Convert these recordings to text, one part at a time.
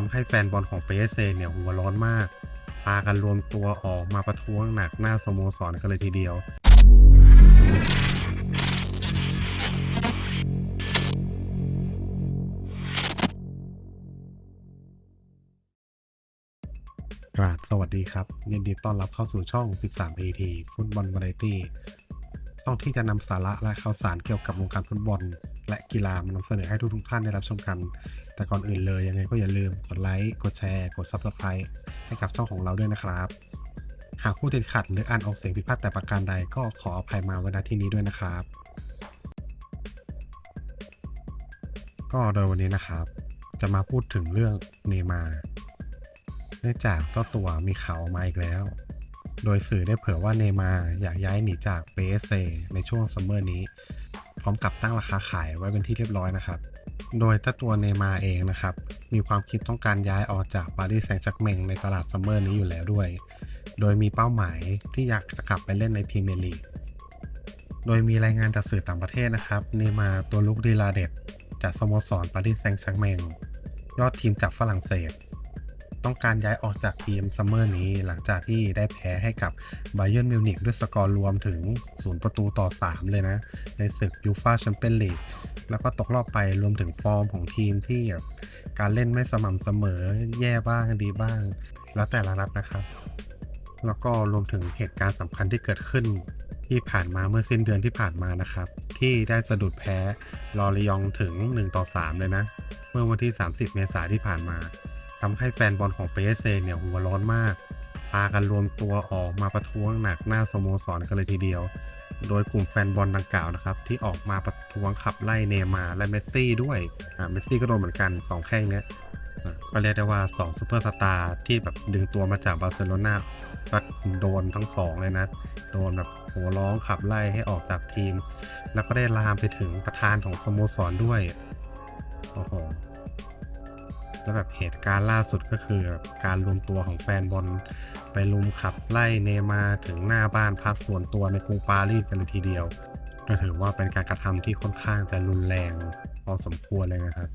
ทำให้แฟนบอลของเปเซเนี่ยหัวร้อนมาก พากันรวมตัวออกมาประท้วงหนักหน้าสโมสรกันเลยทีเดียว กราบสวัสดีครับ ยินดีต้อนรับเข้าสู่ช่อง 13 AT ฟุตบอลวาไรตี้ช่องที่จะนำสาระและข่าวสารเกี่ยวกับวงการฟุตบอล และกีฬามานำเสนอให้ทุกๆท่านได้รับชมกัน แต่ก่อนอื่นเลยยังไงก็อย่าลืมกดไลค์กดแชร์กด Subscribe ให้กับช่องของเราด้วยนะครับ หากผู้ติดขัดหรืออ่านออกเสียงผิดพลาดแต่ประการใดก็ขออภัยมาไว้ณที่นี้ด้วยนะครับ ก็โดยวันนี้นะครับ จะมาพูดถึงเรื่องเนยมาเนื่องจากเจ้าตัวมีข่าวออกมาอีกแล้ว โดยสื่อได้เผยว่าเนยมาอยากย้ายหนีจากเปเซในช่วงซัมเมอร์นี้ ร้อมกับตั้งราคาขายไว้เป็นที่เรียบร้อยนะครับ โดยเจ้าตัวเนมาร์เองนะครับ มีความคิดต้องการย้ายออกจากปารีสแซงต์แชร์กแมงในตลาดซัมเมอร์นี้อยู่แล้วด้วย โดยมีเป้าหมายที่อยากจะกลับไปเล่นในพรีเมียร์ลีก โดยมีรายงานจากสื่อต่างประเทศนะครับ เนมาร์ตัวลุกดีลาเดตจากสโมสรปารีสแซงต์แชร์กแมงยอดทีมจากฝรั่งเศส ต้องการย้ายออกจากทีมซัมเมอร์นี้หลังจากที่ได้แพ้ให้กับไบเ e ิร์นมิวนิกด้วยสกอร์รวมถึง 0 ประตูต่อ 3 เลยนะ ในศึกยูฟาแชมเปี้ยนลีกแล้วก็ตกรอบไปรวมถึงฟอร์มของทีมที่การเล่นไม่สม่ำเสมอแย่บ้างดีบ้าง แล้วแต่ละนัดนะครับ แล้วก็รวมถึงเหตุการณ์สำคัญที่เกิดขึ้นที่ผ่านมาเมื่อสิ้นเดือนที่ผ่านมานะครับ ที่ได้สะดุดแพ้ลอริยองถึง 1 ต่อ 3 เลยนะ เมื่อวันที่ 30 เมษายนที่ผ่านมา ทำให้แฟนบอลของเปเซเนี่ยหัวร้อนมาก พากันรวมตัวออกมาประท้วงหนักหน้าสโมสรกันเลยทีเดียว โดยกลุ่มแฟนบอลดังกล่าวนะครับ ที่ออกมาประท้วงขับไล่เนย์มาและเมสซี่ด้วยอ่าเมสซี่ก็โดนเหมือนกัน 2 แข้งเนี้ยก็เรียกได้ว่า2ซูเปอร์สตาร์ที่แบบดึงตัวมาจากบาร์เซโลนาก็โดนทั้งสองเลยนะ โดนแบบหัวร้องขับไล่ให้ออกจากทีม แล้วก็ได้ลามไปถึงประธานของสโมสรด้วย โอ้โห แล้วแบบเหตุการณ์ล่าสุดก็คือแบบการรวมตัวของแฟนบอลไปลุมขับไล่เนมาถึงหน้าบ้านพักส่วนตัวในกรุงปารีสกันเลยทีเดียว ก็ถือว่าเป็นการกระทำที่ค่อนข้างจะรุนแรงพอสมควรเลยนะครับ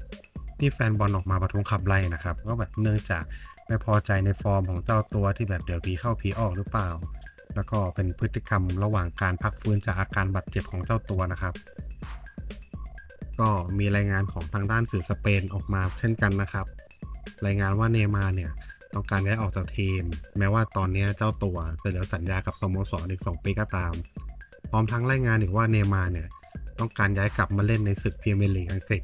ที่แฟนบอลออกมาประท้วงขับไล่นะครับก็แบบเนื่องจากไม่พอใจในฟอร์มของเจ้าตัวที่แบบเดี๋ยวผีเข้าผีออกหรือเปล่า แล้วก็เป็นพฤติกรรมระหว่างการพักฟื้นจากอาการบาดเจ็บของเจ้าตัวนะครับก็มีรายงานของทางด้านสื่อสเปนออกมาเช่นกันนะครับ รายงานว่าเนย์มาเนี่ยต้องการย้ายออกจากทีม แม้ว่าตอนนี้เจ้าตัวจะเหลือสัญญากับสโมสรอีก2ปีก็ตาม พร้อมทั้งรายงานอีกว่าเนย์มาเนี่ยต้องการย้ายกลับมาเล่นในศึกพรีเมียร์ลีกอังกฤษ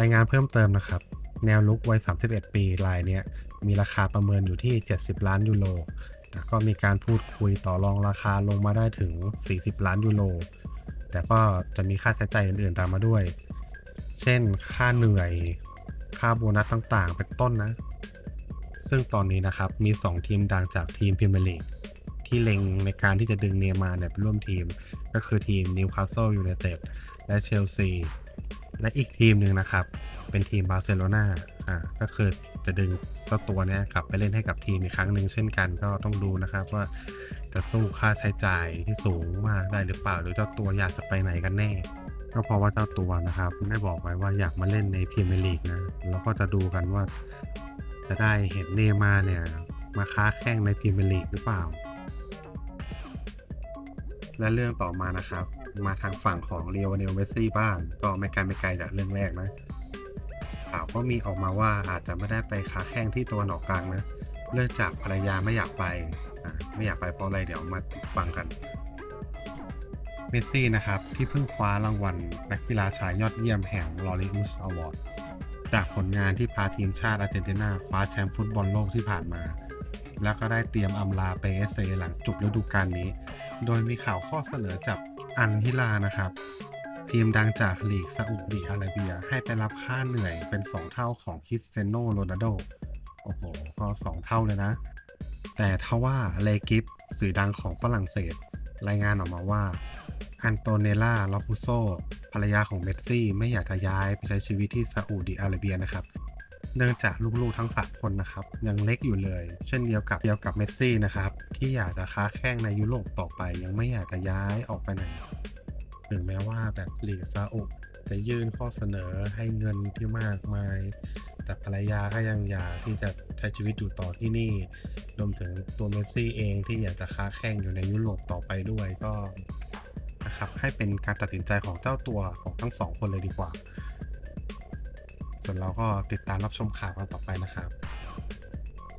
รายงานเพิ่มเติมนะครับ แนวลุกวัย 31 ปีรายเนี้ยมีราคาประเมินอยู่ที่ 70 ล้านยูโรแต่ก็มีการพูดคุยต่อรองราคาลงมาได้ถึง 40 ล้านยูโรแต่ก็จะมีค่าใช้จ่ายอื่นๆตามมาด้วย เช่น ค่าเหนื่อย ค่าโบนัสต่างๆ เป็นต้นนะ ซึ่งตอนนี้นะครับมี 2 ทีมดังจากทีมพรีเมียร์ลีกที่เล็งในการที่จะดึงเนย์มาร์เนี่ยไปร่วมทีม ก็คือทีมนิวคาสเซิลยูไนเต็ดและเชลซีและอีกทีมหนึ่งนะครับ เป็นทีมบาร์เซโลนาอ่าก็คือจะดึงเจ้าตัวเนี้ยกลับไปเล่นให้กับทีมอีกครั้งหนึ่งเช่นกันก็ต้องดูนะครับว่าจะสู้ค่าใช้จ่ายที่สูงมากได้หรือเปล่า หรือเจ้าตัวอยากจะไปไหนกันแน่ ก็เพราะว่าเจ้าตัวนะครับได้บอกไว้ว่าอยากมาเล่นในพรีเมียร์ลีกนะแล้วก็จะดูกันว่าจะได้เห็นเนมาเนี่ยมาค้าแข่งในพรีเมียร์ลีกหรือเปล่า และเรื่องต่อมานะครับ มาทางฝั่งของเรียวเนลเมสซี่บ้าง ก็ไม่ไกลไม่ไกลจากเรื่องแรกนะข่าวก็มีออกมาว่าอาจจะไม่ได้ไปค้าแข่งที่ตะวันออกกลางนะเนื่องจากภรรยาไม่อยากไป ไม่อยากไปเพราะอะไรเดี๋ยวมาฟังกัน เมสซี่นะครับ ที่เพิ่งคว้ารางวัลนักกีฬาชายยอดเยี่ยมแห่งลอริอุสอวอร์ดจากผลงานที่พาทีมชาติอาร์เจนตินาคว้าแชมป์ฟุตบอลโลกที่ผ่านมา แล้วก็ได้เตรียมอำลาเปเอสเซหลังจบฤดูกาลนี้ โดยมีข่าวข้อเสนอจากอันฮิลานะครับ ทีมดังจากลีกซาอุดิอาระเบียให้ไปรับค่าเหนื่อยเป็น 2 เท่าของคริสเตโนโรนัลโดโอ้โห ก็ 2 เท่าเลยนะ แต่ทว่าเลกิฟสื่อดังของฝรั่งเศส รายงานออกมาว่า อันโตเนล่า ลอฟูโซภรรยาของเมสซี่ไม่อยากจะย้ายไปใช้ชีวิตที่ซาอุดิอาระเบียนะครับ เนื่องจากลูกๆทั้งสามคนนะครับ ยังเล็กอยู่เลย เช่นเดียวกับเดียวกับเมสซี่นะครับ ที่อยากจะค้าแข่งในยุโรปต่อไป ยังไม่อยากจะย้ายออกไปไหนถึงแม้ว่าแบบลีกซาอุจะยื่นข้อเสนอให้เงินที่มากมาย แต่ภรรยาก็ยังอยากที่จะใช้ชีวิตอยู่ต่อที่นี่รวมถึงตัวเมสซี่เองที่อยากจะค้าแข่งอยู่ในยุโรปต่อไปด้วยก็ นะครับ ให้เป็นการตัดสินใจของเจ้าตัวของทั้งสองคนเลยดีกว่า ส่วนเราก็ติดตามรับชมข่าวกันต่อไปนะครับ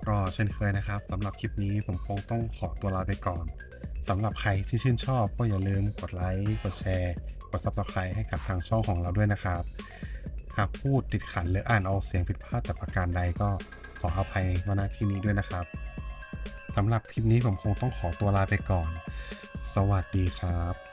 ก็เช่นเคยนะครับสำหรับคลิปนี้ผมคงต้องขอตัวลาไปก่อนสำหรับใครที่ชื่นชอบก็อย่าลืมกดไลค์กดแชร์ กด Subscribe ให้กับทางช่องของเราด้วยนะครับ หากพูดติดขัดหรืออ่านออกเสียงผิดพลาดแต่ประการใดก็ขออภัยมาณที่นี้ด้วยนะครับสำหรับคลิปนี้ผมคงต้องขอตัวลาไปก่อน สวัสดีครับ